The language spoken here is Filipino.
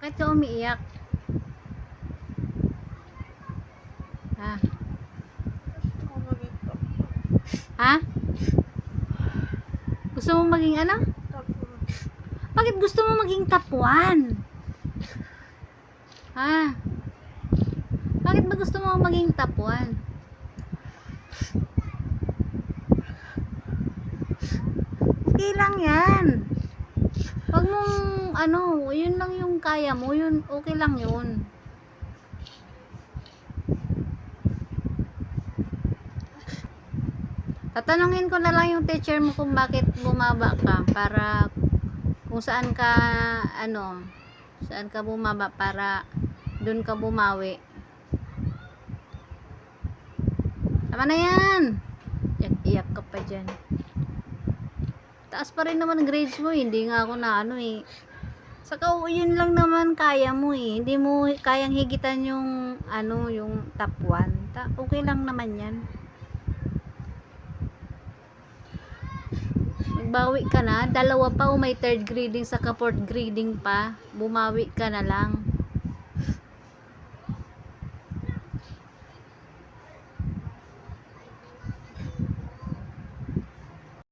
Bakit ka umiiyak? Ha? Ha? Gusto mo maging ano? Bakit gusto mo maging 1? Ha? Bakit ba gusto mo maging 1? Okay lang yan. Ano, yun lang yung kaya mo, yun okay lang yun. Tatanungin ko na lang yung teacher mo kung bakit bumaba ka para kung saan ka ano saan ka bumaba para dun ka bumawi. Tama na yan. Iyak, iyak ka pa dyan. Taas pa rin naman grades mo, eh. hindi nga ako na ano eh. Saka yun lang naman kaya mo eh. Hindi mo kayang higitan yung ano, yung top 1. Ta okay lang naman yan. Nagbawi ka na. Dalawa pa o may third grading sa fourth grading pa. Bumawi ka na lang.